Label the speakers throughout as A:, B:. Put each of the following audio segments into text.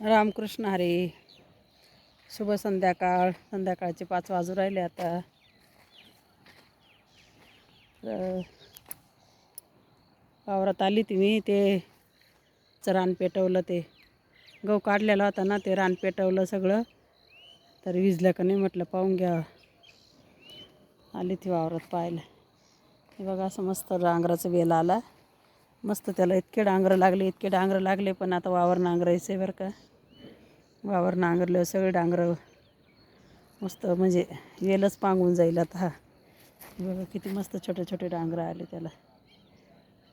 A: रामकृष्ण हरी. शुभ संध्याकाळ. संध्याकाळचे पाच वाजू राहिले आता. तर वावरात आली ती मी ते चं रान पेटवलं ते. गहू काढलेला होता ना ते रान पेटवलं सगळं. तर विजलं का नाही म्हटलं पाहून घ्या. आली ती वावरात पाहायला. हे बघा असं मस्त वेल आला. मस्त त्याला इतके डांगरं लागले इतके डांगरं लागले पण आता वावर नांगरायचं आहे बरं का. वावर नांगरल्यावर सगळे डांगरं मस्त म्हणजे येलच पांगून जाईल आता. हा बघा किती मस्त छोटे छोटे डांगरं आले त्याला.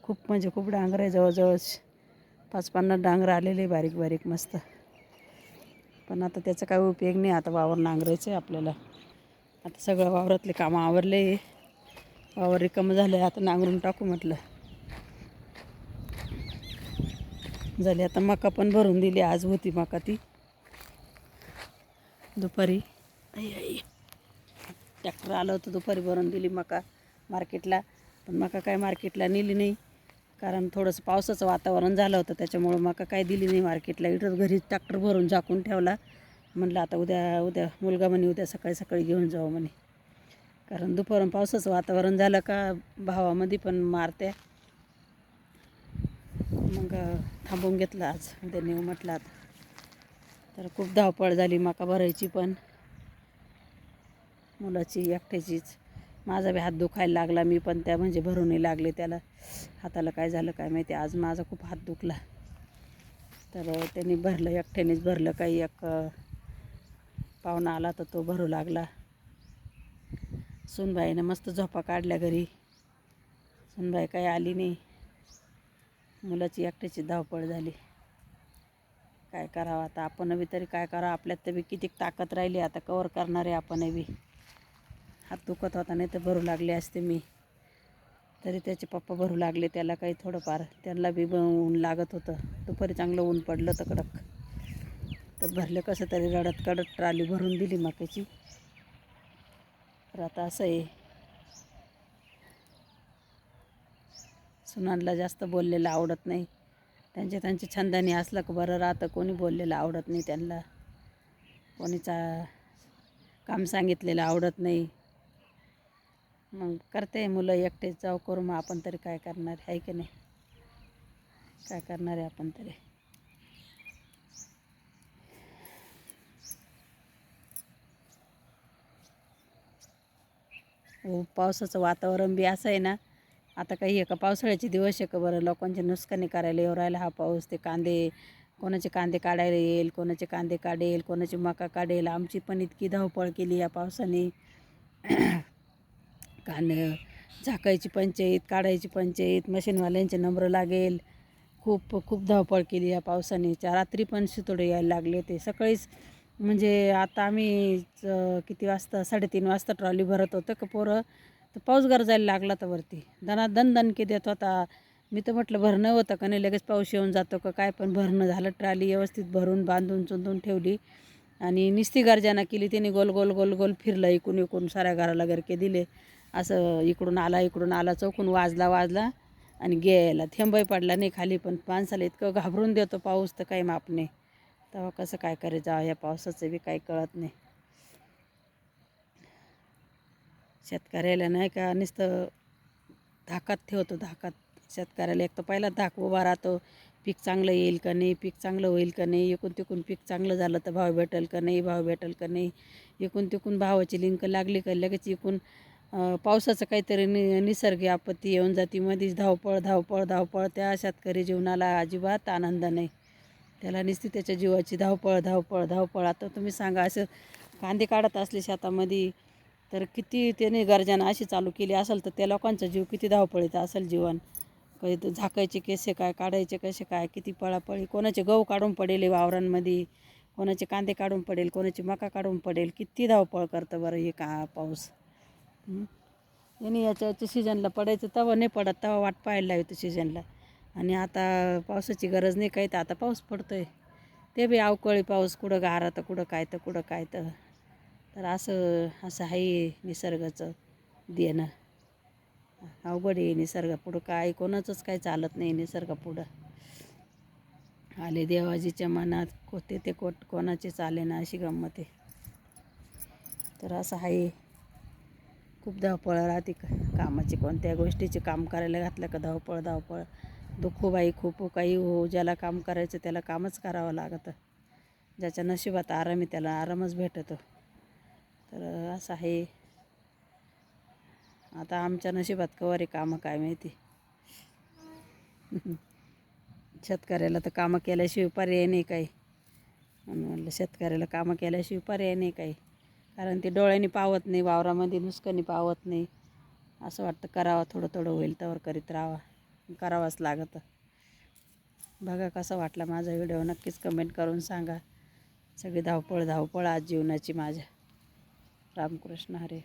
A: खूप म्हणजे खूप डांगरं आहे जवळजवळ पाच पन्नास डांगरं आलेले बारीक बारीक मस्त. पण आता त्याचा काही उपयोग नाही आता वावर नांगरायचं आहे आपल्याला. आता सगळं वावरातले कामं आवरले. वावर रिकामं झालं आता नांगरून टाकू म्हटलं. झाली. आता मका पण भरून दिली. आज होती मका ती. दुपारी. आई आई. ट्रॅक्टर आलं होतं दुपारी भरून दिली मका मार्केटला. पण मका काय मार्केटला नेली नाही. कारण थोडंसं पावसाचं वातावरण झालं होतं. त्याच्यामुळं मका काय दिली नाही मार्केटला. इथंच घरी ट्रॅक्टर भरून झाकून ठेवला. म्हटलं आता उद्या उद्या मुलगा म्हणे उद्या सकाळी सकाळी घेऊन जाऊ म्हणे. कारण दुपारून पावसाचं वातावरण झालं का भावामध्ये पण मारत्या. मग थांबवून घेतलं आज. उद्या नेऊ म्हटलं आता. तर खूप धावपळ झाली मका भरायची पण. मुलाची एकट्याचीच. माझा बी हात दुखायला लागला मी पण त्या म्हणजे भरूनही लागले त्याला. हाताला काय झालं काय माहिती आज माझा खूप हात दुखला. तर त्यांनी भरलं एकट्यानेच भरलं काही एक पाहुणा आला तर तो भरू लागला. सुनबाईनं मस्त झोपा काढल्या घरी. सुनबाई काही आली नाही. मुलाची एकट्याची धावपळ झाली. काय करावं आता? आपण बी तरी काय करावं? आपल्यात तर बी किती ताकद राहिली आता. कवर करणारे आपण बी. हात दुखत होता नाही तर भरू लागले असते मी. तरी त्याचे पप्पा भरू लागले त्याला काही थोडंफार. त्यांना बी ब- ऊन लागत होतं. दुपारी चांगलं ऊन पडलं तर कडक तर भरलं कसं तरी रडत कडत ट्राली भरून दिली मकाची. तर आता असं आहे. सुनांना जास्त बोललेलं आवडत नाही. त्यांच्या त्यांच्या छंदाने असलं का बरं राहतं कोणी बोललेलं आवडत नाही त्यांना. कोणीचा काम सांगितलेलं आवडत नाही. मग करते मुलं एकटे जाऊ करू मग आपण तरी काय करणार आहे की नाही? काय करणार आहे आपण तरी? हो, पावसाचं वातावरण बी असं आहे ना आता काही एका पावसाळ्याचे दिवस आहे का बरं? लोकांचे नुकसानी करायला येऊ राहिला हा पाऊस ते कांदे कोणाचे कांदे काढायला येईल कोणाचे कांदे काढेल कोणाची मका काढेल? आमची पण इतकी धावपळ केली या पावसाने. कांदे झाकायची पंचायत काढायची पंचायत मशीनवाल्यांचे नंबर लागेल. खूप खूप धावपळ केली या पावसाने. रात्री पण शितोडे यायला लागले होते. सकाळीच म्हणजे आता आम्ही च- किती वाजता? साडेतीन वाजता ट्रॉली भरत होतं का पोरं? तर पाऊस गरजायला लागला तर वरती. दना दन दणके देत होता मी तर म्हटलं भरणं होतं का नाही? लगेच पाऊस येऊन जातो का काय? पण भरणं झालं ट्राली व्यवस्थित भरून बांधून चुंदून ठेवली. आणि निस्ती गर्जना केली. त्याने गोल गोल गोल गोल फिरलं इकून इकून साऱ्या घराला गरके दिले. असं इकडून आला इकडून आला चौकून वाजला वाजला आणि गेला. थेंबही पडला नाही खाली पण माणसाला इतकं घाबरून देतो पाऊस तर काही माप नाही. तेव्हा कसं काय करायचं? या पावसाचं बी काही कळत नाही. शेतकऱ्याला नाही का नुसतं धाकात ठेवतो धाकात शेतकऱ्याला एक तर पहिला धाक उभा राहतो पीक चांगलं येईल का नाही पीक चांगलं होईल का नाही एकून तिकून पीक चांगलं झालं तर भाव भेटेल का नाही भाव भेटेल का नाही एकून तिकून भावाची लिंक लागली का लगेच इकून पावसाचं काहीतरी नि निसर्गी आपत्ती येऊन जाती मध्येच धावपळ धावपळ धावपळ त्या शेतकरी जीवनाला अजिबात आनंद नाही. त्याला नुसती त्याच्या जीवाची धावपळ धावपळ धावपळ. आता तुम्ही सांगा असं कांदे काढत असले शेतामध्ये तर किती त्याने गर्जना अशी चालू केली असेल तर त्या लोकांचा जीव किती धावपळीत असेल जीवन. कधी तर झाकायचे केसे काय काढायचे कसे काय किती पळापळी कोणाचे गहू काढून पडेल वावरांमध्ये कोणाचे कांदे काढून पडेल कोणाची मका काढून पडेल किती धावपळ करतं बरं हे का पाऊस? यांनी याच्या याच्या सीजनला पडायचं तेव्हा नाही पडत तेव्हा वाट पाहायला लावतं सीजनला. आणि आता पावसाची गरज नाही काही तर आता पाऊस पडतो आहे ते बी अवकळी पाऊस कुठं गारा तर कुठं काय तर कुठं काय तर. तर असं असं आहे निसर्गाचं देणं. अवघड आहे निसर्गापुढं. काय कोणाचंच काय चालत नाही निसर्गापुढं. आले देवाजीच्या मनात कोते ते कोट कोणाचे चाले ना अशी गंमत आहे. तर असं आहे. खूप धावपळ राहते का कामाची कोणत्या गोष्टीचे काम करायला घातलं का धावपळ धावपळ. दुःखो बाई खूप काही हो ज्याला काम करायचं त्याला कामच करावं लागतं. ज्याच्या नशिबात आराम आहे त्याला आरामच भेटतो. त्रास असं आहे. आता आमच्या नशिबात कवारी कामं काय माहिती? शेतकऱ्याला तर कामं केल्याशिवाय पर्याय नाही काही. म्हणून म्हणलं शेतकऱ्याला कामं केल्याशिवाय पर्याय नाही काही. कारण ते डोळ्यांनी पावत नाही वावरामध्ये नुसकनी पावत नाही. असं वाटतं करावं थोडं थोडं होईल त्यावर करीत राहावा. करावंच लागतं. बघा कसा वाटला माझा व्हिडिओ. नक्कीच कमेंट करून सांगा. सगळी धावपळ धावपळ आज जीवनाची माझ्या. रामकृष्ण हरे.